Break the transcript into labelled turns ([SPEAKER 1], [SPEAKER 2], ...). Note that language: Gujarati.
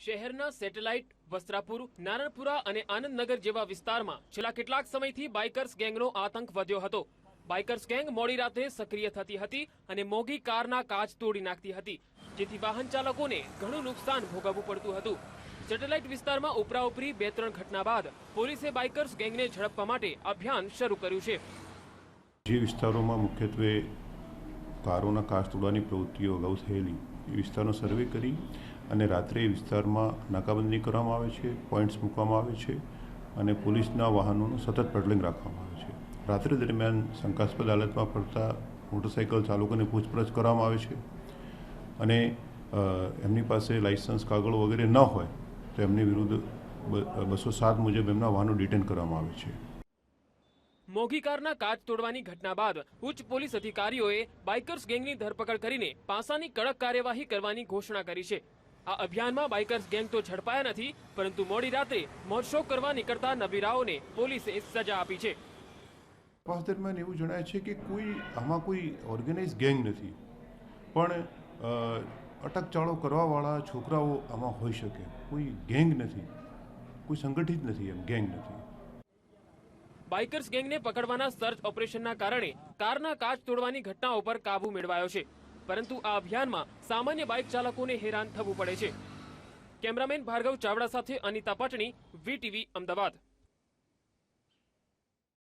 [SPEAKER 1] શહેરના સેટેલાઇટ, વસ્ત્રાપુર, નારણપુરા અને આનંદનગર જેવા વિસ્તારમાં છેલ્લા કેટલાક સમયથી બાઇકર્સ ગેંગનો આતંક વધ્યો હતો. બાઇકર્સ ગેંગ મોડી રાતે સક્રિય થતી હતી અને મોંઘી કારના કાચ તોડી નાખતી હતી, જેથી વાહન ચાલકોને ઘણું નુકસાન ભોગવવું પડતું હતું. સેટેલાઇટ વિસ્તારમાં ઉપરાઉપરી બે ત્રણ ઘટના બાદ પોલીસે બાઇકર્સ ગેંગને ઝડપવા માટે અભિયાન શરૂ કર્યું છે.
[SPEAKER 2] જે વિસ્તારોમાં મુખ્યત્વે કારોના કાચ તોડવાની પ્રવૃત્તિઓ અગાઉ થયેલી, એ વિસ્તારનો સર્વે કરી અને રાત્રે વિસ્તારમાં નાકાબંધી કરવામાં આવે છે, પોઈન્ટ્સ મૂકવામાં આવે છે અને પોલીસના વાહનોનું સતત પેટ્રોલિંગ રાખવામાં આવે છે. રાત્રે દરમિયાન શંકાસ્પદ હાલતમાં ફરતા મોટરસાઇકલ ચાલકોને પૂછપરછ કરવામાં આવે છે અને એમની પાસે લાઇસન્સ, કાગળો વગેરે ન હોય તો એમની વિરુદ્ધ બસો સાત મુજબ એમના વાહનો ડિટેન કરવામાં આવે છે.
[SPEAKER 1] મોંઘી કારના કાચ તોડવાની ઘટના બાદ ઉચ્ચ પોલીસ અધિકારીઓએ બાઇકર્સ ગેંગની ધરપકડ કરીને પાસાની કડક કાર્યવાહી કરવાની ઘોષણા કરી છે. આ અભિયાનમાં બાઇકર્સ ગેંગ તો ઝડપાયા નથી પરંતુ મોડી રાત્રે મોજશોખ કરવા નીકળતા નબીરાઓને પોલીસે સજા આપી છે.
[SPEAKER 2] તપાસ દરમિયાન એવું જણાય છે કે કોઈ આમાં કોઈ ઓર્ગેનાઇઝ ગેંગ નથી પણ અટકચાળો કરવાવાળા છોકરાઓ આમાં હોઈ શકે. કોઈ ગેંગ નથી કોઈ સંગઠિત નથી એમ ગેંગ નથી.
[SPEAKER 1] બાઇકર્સ ગેંગને પકડવાના સર્ચ ઓપરેશનના કારણે કારના કાચ તોડવાની ઘટનાઓ પર કાબુ મેળવાયો છે. પરંતુ આ અભિયાનમાં સામાન્ય બાઇક ચાલકોને હેરાન થવું પડે છે. કેમેરામેન ભાર્ગવ ચાવડા સાથે અનિતા પટણી, વીટીવી અમદાવાદ.